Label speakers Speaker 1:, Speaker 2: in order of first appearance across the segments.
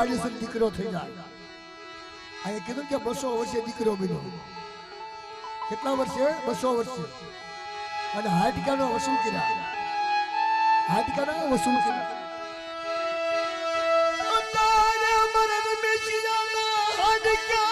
Speaker 1: કોક દીકરો થઈ જાય. અહીંયા કીધું કે બસો વર્ષે દીકરો બન્યો. કેટલા વર્ષે? બસો વર્ષે. અને હાડકાનો વસૂલ કર્યા. હાડકાનો વસૂલ કર્યા.
Speaker 2: હાડકા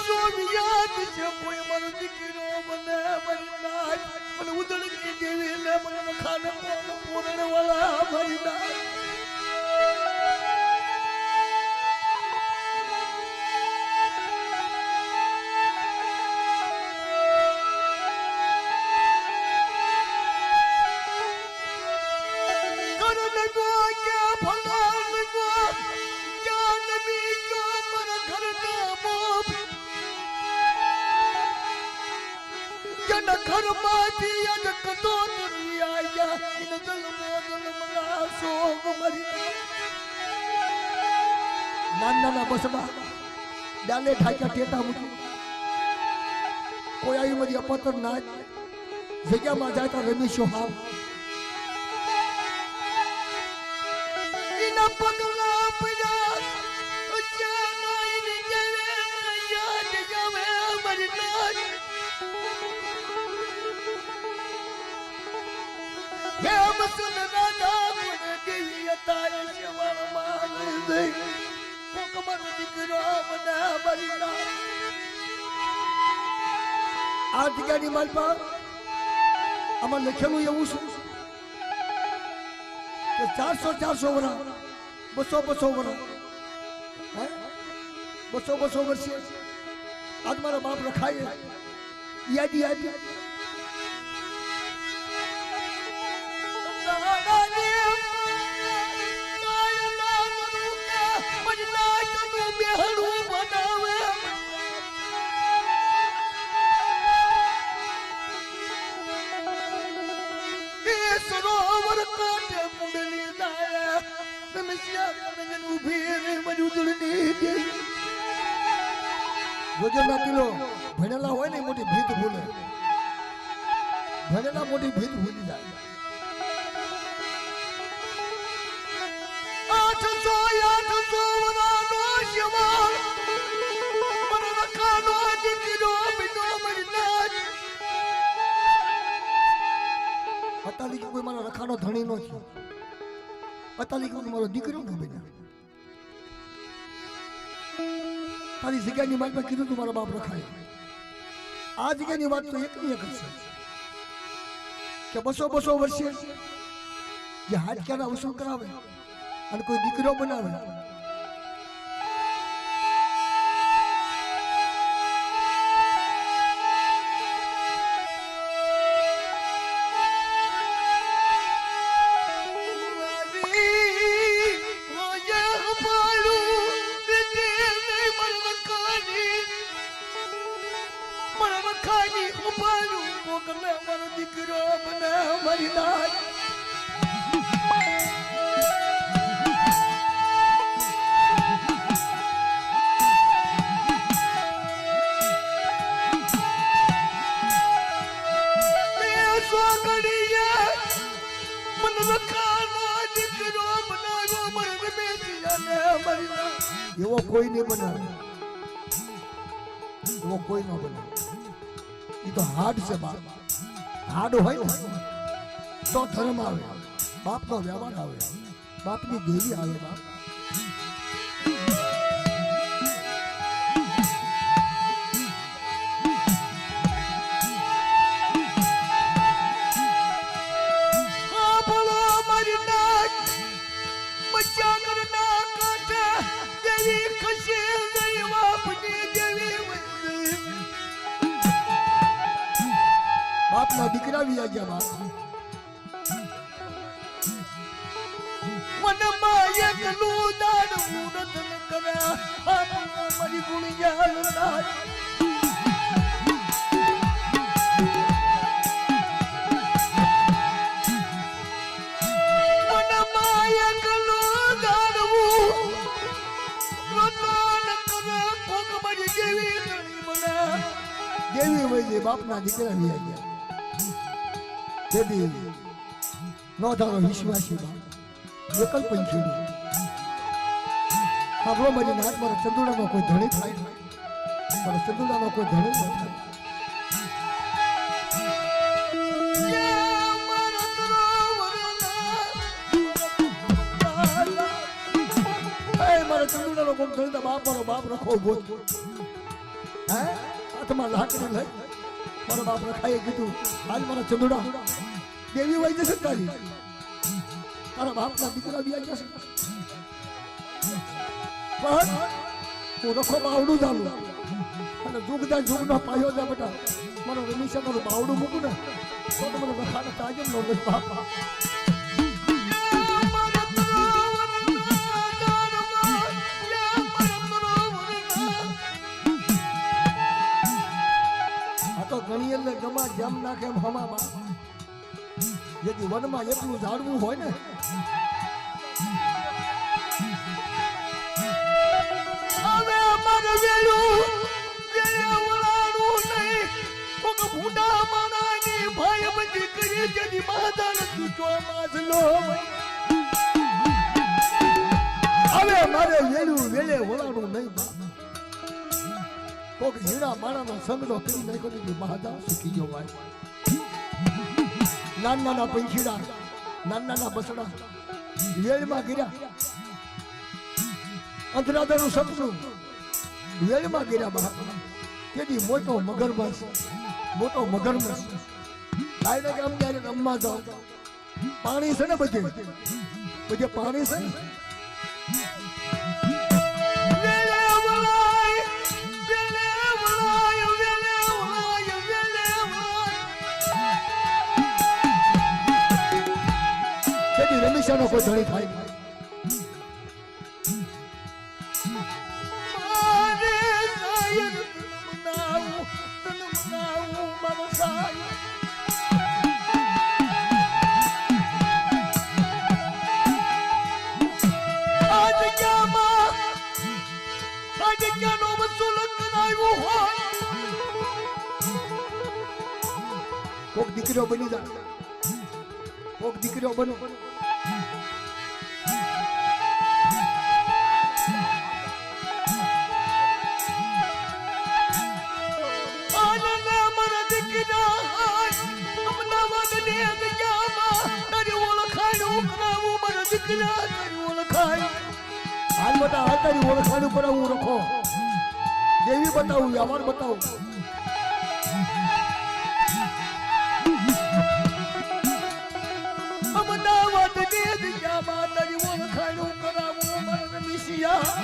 Speaker 2: સ્વામી યાદ છે કોઈ મારો દીકરો મને મરનાથ મને ઉદળકી દેવીને મને મખાને કોણ પૂર્ણ વાળા મરનાથ કરણ ગો કે ફલાણ ગો જ્ઞાન બી ગો મર ઘરના મોપ જન ઘરમાંથી અજ કદો કરી આયા ઇન દલમો દલમલા સોગ મરી
Speaker 1: નાના બસમાં ડાલે ઠાક્યા ટેટા મૂકી કોઈ આવી બધી અપતર ના જગ્યામાં જાય તો રમેશો હાવ
Speaker 2: પગલા પડ્યા
Speaker 1: આ જગ્યાની માલપા એવું શું કે ચારસો ચારસો વર્ષ બસો બસો વર્ષ હે? બસો બસો વર્ષે આજ મારા બાપ રખાય, યાદી ભણેલા હોય ને મોટી ભીત ભૂલે. ભણેલા મોટી ભીત ભૂલી જાય.
Speaker 2: આઠસો આઠસો
Speaker 1: અતાલી કોઈ મારો રખાનો ધણી નો છે અતાલી કોઈ મારો દીકરો નો બન્યો. તારી જગ્યાની વાત કીધું તું મારો બાપ રખાય. આ જગ્યાની વાત તો એક ની એક છે. કે બસો બસો વર્ષે જે હાડક્યાના વસૂલ કરાવે અને કોઈ દીકરો બનાવે.
Speaker 2: મારી એ સોગડીએ દીકરો મને મારી
Speaker 1: એવો કોઈ નહીં બનાવે. એવો કોઈ ન બનાવે. તો હાડ છે બાપ. હાડ હોય તો ધર્મ આવે. બાપનો વ્યવહાર આવે. બાપની દેવી આવે બાપ.
Speaker 2: બાપના
Speaker 1: દીકરા વિયા ગયા બાપ
Speaker 2: મનમાં એકલું દાડ મુરત ન આમાં મારી ગુણિયાલ નાય મનમાં એકલું બાપના દીકરા વિયા કરે
Speaker 1: છે બાપના દીકરા વી ગયા તેથી નો ધારો વિશ્વાસી બાપ એકલ પંખીડી આપણો મારી નાથ મારા ચંદુડાનો કોઈ ધણી થાય. મારા ચંદુડાનો કોઈ ધણી ન થાય. ચંદુડાનો કોઈ ધણી બાપ મારો બાપ રખો ઊભો. હે? હાથમાં લાકડી લઈ મારો બાપ રખાએ કીધું, હાલ મારા ચંદુડા. દેવી વહી જશે તારી તારા બાપના દીકરા બી આવી જશે પણ હું રખો બાવડું ચાલુ. અને જુગદા જુગનો પાયો જા બેટા. મારો રમીશા મારું બાવડું મૂકું ને. તો મને રખાને તાજે નો બાપા. ગણી એટલે ગમા જેમ નાખે હમા બાપ જેથી વનમાં એટલું ઝાડવું હોય ને.
Speaker 2: હવે અમારે વેલું નહીં કોક ભૂંડા માણાની ભાઈ બંધી કરી જેની માતાને તૂટો માસલો
Speaker 1: હવે મારે વેલું વેલે વળાનું નહીં બાપ. કોક હીરા માણાનો સંગનો કરી નાખ્યો મહાદા સુખી ગયો ભાઈ નાના નાના પંખીડા નાના નાના બસડા વેળમાં ગીર્યા અંતરાધાનું સપનું. વેળમાં ગીર્યા બહાર તેથી મોટો મગરમસ મોટો મગરમસ કાયદા કે આમ ત્યારે રમવા જાઓ. પાણી છે ને બધે? બધે પાણી છે? ને જગ્યાનો કોઈ ધણી થાય? કોક દીકરીઓ બની જાય. કોક દીકરીઓ બનો.
Speaker 2: દીકરા તારી ઓળખાણ
Speaker 1: હાલ બતા હાલ તારી ઓળખાણ ઉપર હું રખો જેવી બતાવું બતાવું
Speaker 2: અમદાવાદની જગ્યામાં તારી ઓળખાણ મારા મિસિયા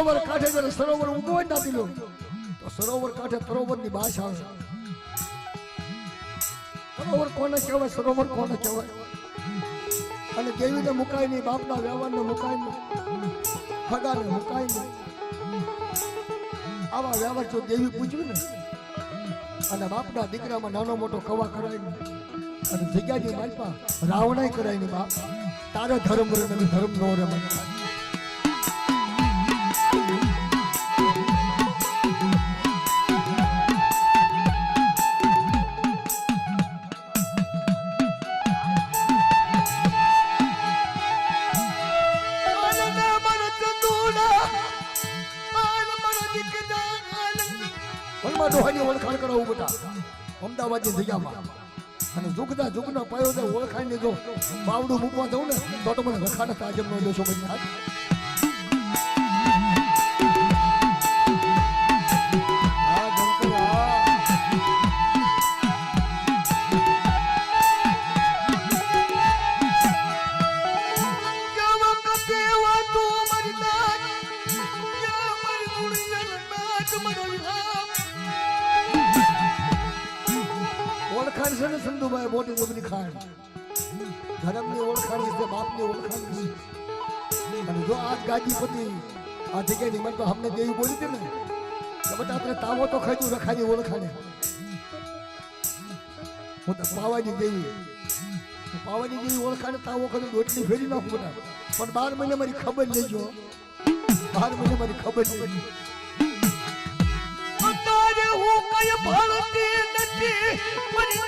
Speaker 1: સરોવર કાંઠે જ્યારે સરોવર હોય ને દાદીલો તો સરોવર કાંઠે સરોવરની ભાષા આવે સરોવર કોને કહેવાય? સરોવર કોને કહેવાય? અને દેવીને મુકાય નહીં બાપના વ્યવહારને મુકાય નહીં ખગાને મુકાય નહીં આવા વ્યવહાર જો દેવી પૂછ્યું ને, અને બાપના દીકરામાં નાનો મોટો કવા કરાય નહીં અને જગ્યાની માલપા રાવણાય કરાય નહીં બાપ, તારો ધર્મ રે ધર્મ નો રે મને અમદાવાદની જગ્યામાં. અને જુગના જુગના પાયો ને ઓળખાણ લીધો બાવડું મૂકવા દઉં ને, તો તો મને રખાને તાજમ નો દેશો બની મોટી જબરી ખાણ ધર્મની ઓળખાણ છે બાપની ઓળખાણ છે અને જો આ ગાદીપતિ આ જગ્યાની મને તો અમને દેવી બોલી હતી ને કે બધા આપણે તાવો તો ખાધું રખાની ઓળખાણે હું તો પાવાની દેવી. પાવાની દેવી ઓળખાણે તાવો ખાધું, રોટલી ફેરી નાખું બધા. પણ બાર મહિને મારી ખબર લેજો બાર મહિને મારી ખબર લેજો
Speaker 2: અત્યારે હું કઈ ભણતી નથી મારી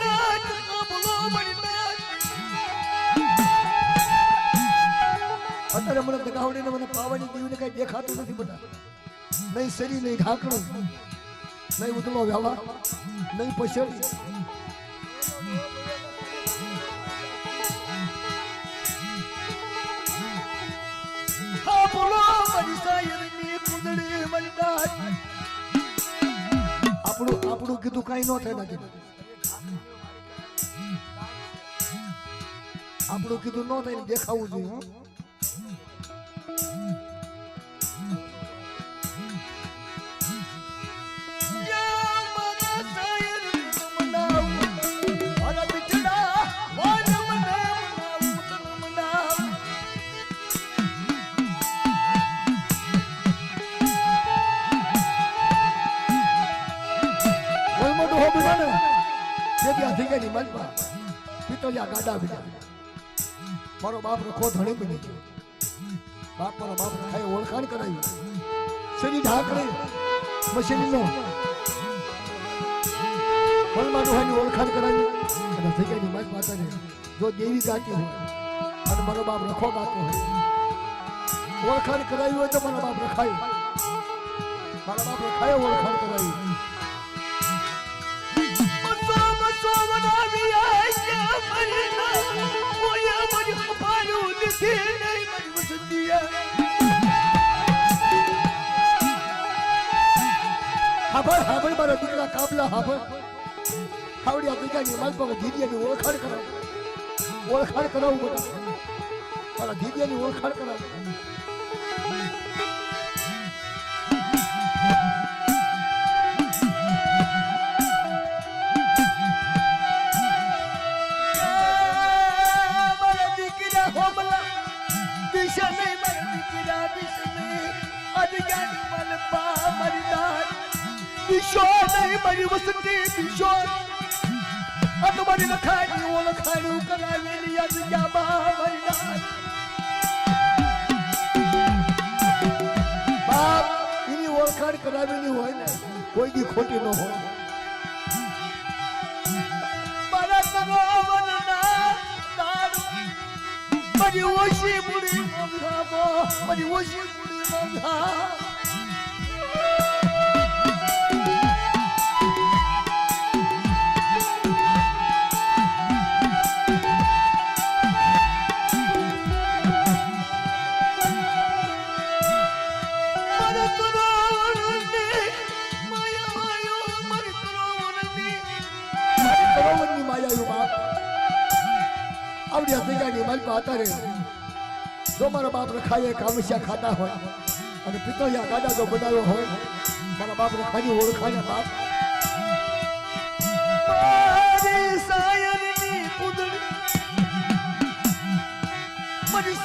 Speaker 1: અત્યારે મને દગાવડીને મને પાવાની દીવને કઈ દેખાતું નથી બધા. નહીં શરીર નહીં ઢાંકણું, નહીં ઉતલો વ્યવહાર, નહીં પછડી. આપણું આપણું કીધું કઈ ન થાય નથી આપણું કીધું ન થાય દેખાવું જોઈએ હો.
Speaker 2: યા મારા સાયર મનાવ મારા બિચડા વાન મનાવ મનાવ તન મનાવ
Speaker 1: કોઈ મોટું હો બીજા ને? તે ત્યાં થઈ ગયા માલપા પિત્તળિયા ગાડા બીજા મારો બાપ રખો ધણી બની ગયો. બાપ મારો બાપ રખાએ ઓળખાણ કરાવી શરી ઢાંકણી? મશીનનો. વલમાં ડોહાની ઓળખાણ કરાવી અને જગ્યાની માલ માતાને જો દેવી ગાતી હોય, અને મારો બાપ રખો ગાતો હોય, ઓળખાણ કરાવી હોય તો મારો બાપ રખાય. મારા બાપ રખાય ઓળખાણ કરાવી હાભળ હાભળ મારા દીકરા કાબલા હાભળ હાવડિયા દીકરાની માલપા ધીરિયાની ઓળખાણ કરાવ. ઓળખાણ કરાવું બધા મારા ધીરિયાની ઓળખાણ કરાવ.
Speaker 2: દિશો નહીં મારી વસંતી દિશો આ તો મારી લખાણી ઓળખાણું કરાવેલી મારી નાથ
Speaker 1: બાપ એની ઓળખાણ કરાવેલી હોય ને કોઈ દી ખોટી ન હોય
Speaker 2: મારા ઓછી બુડી મંગાવો મારી ઓછી બુડી મંગા
Speaker 1: આવડિયા દીકરાની માલપા અત્યારે જો મારા બાપ રખાય કામસ્યા ખાતા હોય અને પિત્તળિયા ગાડા જો બનાવ્યો હોય, મારા બાપ રખાની ઓળખાય બાપ.
Speaker 2: મારી સાયરની કુદડી મારી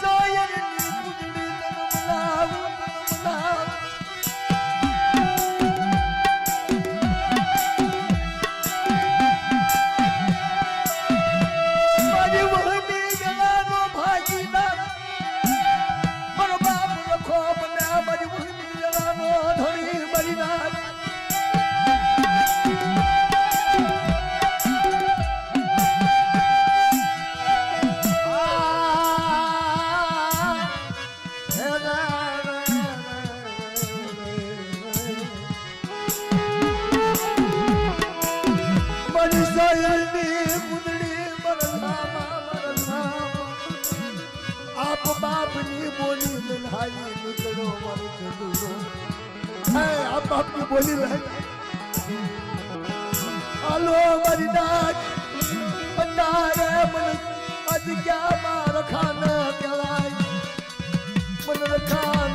Speaker 2: બોલી લહાઈ નીકળો મારો ચંદુરો હે આપ બાપની બોલી લહાઈ હાલો મારી નાચ અંધારે મને. આજ ક્યાં માર ખાના કહેવાય? મને રખાન